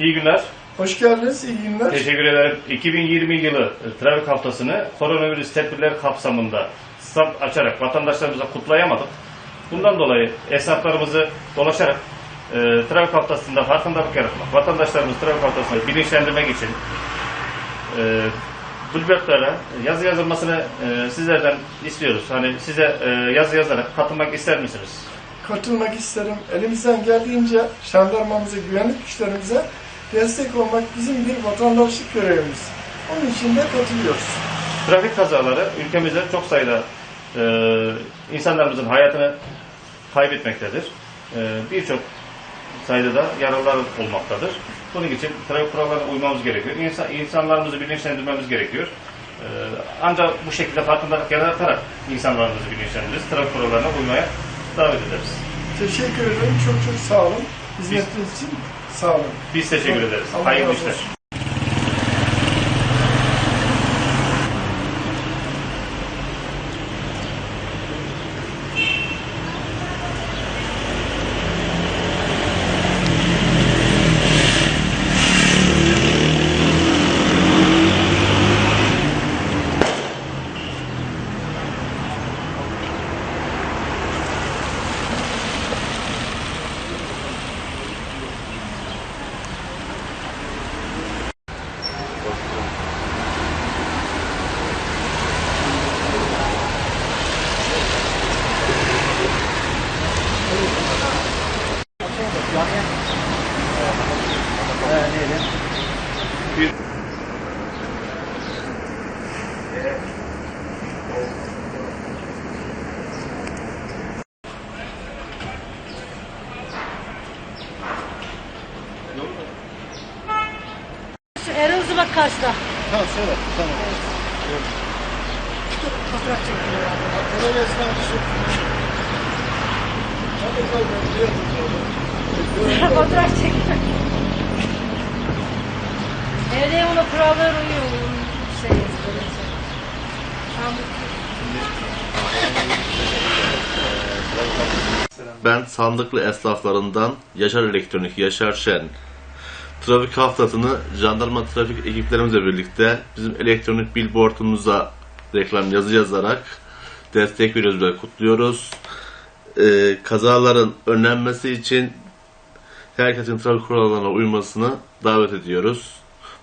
İyi günler. Hoş geldiniz, iyi günler. Teşekkür ederim. 2020 yılı e, trafik haftasını koronavirüs tedbirleri kapsamında stand açarak vatandaşlarımıza kutlayamadık. Bundan dolayı esnaflarımızı dolaşarak e, trafik haftasında farkındalık yaratmak, vatandaşlarımızı trafik haftasında bilinçlendirmek için e, billboardlara yazı yazılmasını e, sizlerden istiyoruz. Hani size e, yazı yazarak katılmak ister misiniz? Katılmak isterim. Elimizden geldiğince jandarmamıza, güvenlik güçlerimize destek olmak bizim bir vatandaşlık görevimiz. Onun için de katılıyoruz. Trafik kazaları ülkemizde çok sayıda e, insanlarımızın hayatını kaybetmektedir. E, Birçok sayıda da yaralılar olmaktadır. Bunun için trafik kurallarına uymamız gerekiyor. İnsan, insanlarımızı bilinçlendirmemiz gerekiyor. E, ancak bu şekilde farkındalık yaratarak insanlarımızı bilinçlendiririz. Trafik kurallarına uymaya davet ederiz. Teşekkür ederim. Çok çok sağ olun. Hizmetiniz için sağ olun. Biz teşekkür ederiz. Allah Hayırlı işler. Olsun. Şu Erol bak karşıda. Tamam söyle. Tamam. Fotoğraf çekiyor. Kolay gelsin abi. Fotoğraf çekiyor. Evde ona kurallar uyuyor. Şey şey. Ben sandıklı esnaflarından Yaşar Elektronik, Yaşar Şen. Trafik haftasını jandarma trafik ekiplerimizle birlikte bizim elektronik billboardumuza reklam yazı yazarak destek veriyoruz ve kutluyoruz. Ee, kazaların önlenmesi için herkesin trafik kurallarına uymasını davet ediyoruz.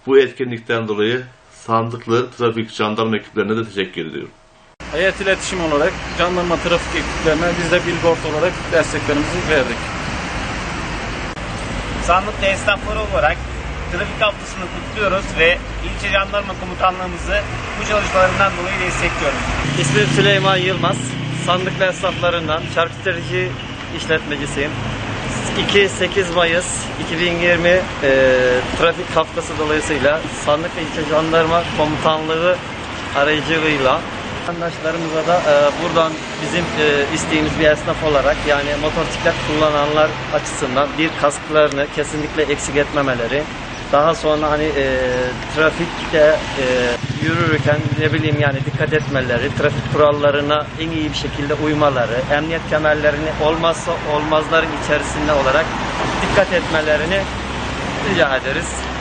Bu etkinlikten dolayı sandıklı trafik jandarma ekiplerine de teşekkür ediyorum. Hayat iletişim olarak jandarma trafik ekiplerine biz de billboard olarak desteklerimizi verdik. Sandıklı esnafları olarak trafik haftasını kutluyoruz ve ilçe jandarma komutanlığımızı bu çalışmalarından dolayı destekliyoruz. İsmim Süleyman Yılmaz. Sandıklı esnaflarından şarküterici işletmecisiyim. 2-8 Mayıs 2020 e, trafik haftası dolayısıyla Sandıklı İlçe Jandarma Komutanlığı aracılığıyla vatandaşlarımıza da e, buradan bizim e, isteğimiz bir esnaf olarak yani motosiklet kullananlar açısından bir kasklarını kesinlikle eksik etmemeleri daha sonra hani e, trafikte e, yürürken ne bileyim yani dikkat etmeleri, trafik kurallarına en iyi bir şekilde uymaları, emniyet kemerlerini olmazsa olmazların içerisinde olarak dikkat etmelerini rica ederiz.